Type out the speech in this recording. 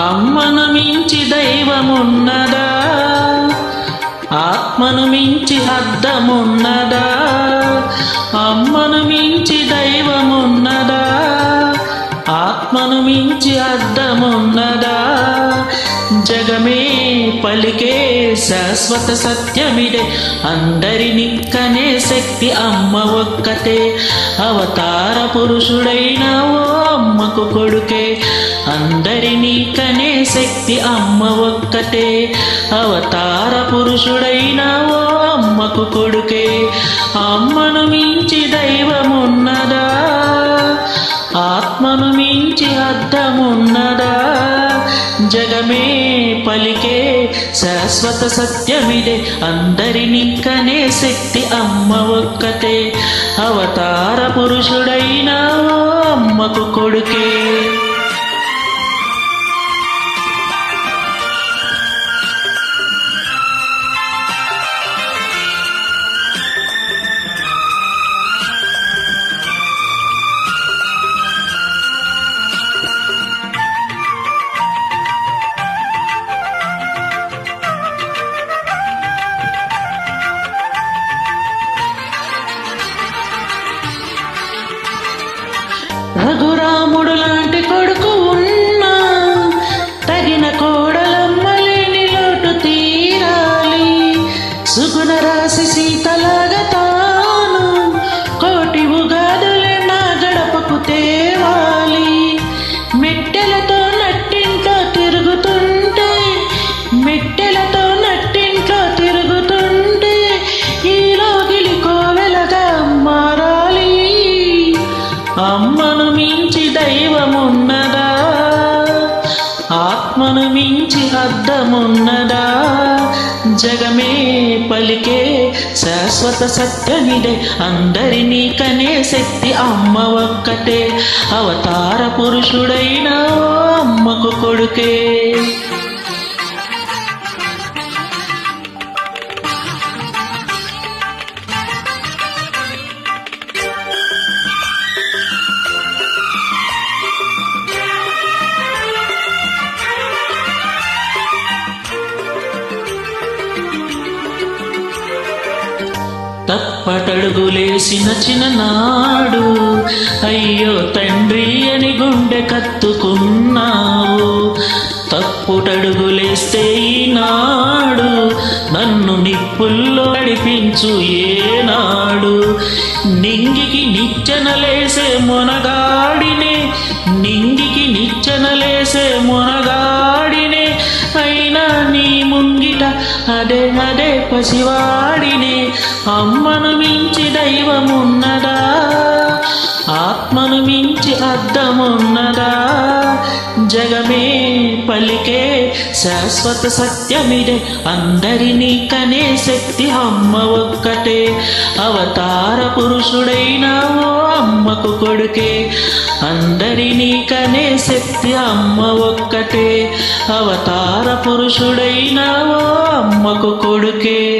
అమ్మను మించి దైవమున్నదా? ఆత్మను మించి అద్దమున్నదా అమ్మను మించి దైవమున్నదా? ఆత్మను మించి అద్దమున్నదా జగమే పలికే శాశ్వత సత్యమిడే అందరిని కనే శక్తి అమ్మ ఒక్కతే. అవతార పురుషుడైన ఓ అమ్మకు కొడుకే. అందరినీ కనే శక్తి అమ్మ ఒక్కతే అవతార పురుషుడైన ఓ అమ్మకు కొడుకే. అమ్మను మించి దైవమున్నదా? ఆత్మను మించి అర్థమున్నదా? జగమే పలికే శాశ్వత సత్యమిదే. అందరినీ కనే శక్తి అమ్మ ఒక్కతే అవతార పురుషుడైన అమ్మకు కొడుకే. రఘురాముడు లాంటి కొడుకు మించి అర్థమున్నదా? జగమే పలికే శాశ్వత సత్యమిదే అందరినీ కనే శక్తి అమ్మ ఒక్కటే. అవతార పురుషుడైన అమ్మకు కొడుకే. తప్పటడుగులేసిన చిన్ననాడు. అయ్యో తండ్రి అని గుండె కత్తుకున్నావు. తప్పుటడుగులేస్తే ఈనాడు నన్ను నిప్పుల్లో నడిపించు ఏనాడు. నింగికి నిచ్చెనలేసే మొనగాడినే నింగికి నిచ్చెనలేసే మొన అదే అదే పసివాడిని అమ్మను మించి దైవమున్నదా? ఆత్మను మించి అర్థమున్నదా జగమే పలికే శాశ్వత సత్యమిదే అందరినీ కనే శక్తి అమ్మ ఒక్కటే. అవతార పురుషుడైనా అమ్మకు కొడుకే అందరినీ కనే శక్తి అమ్మ ఒక్కటే. అవతార పురుషుడైన అమ్మకు కొడుకే.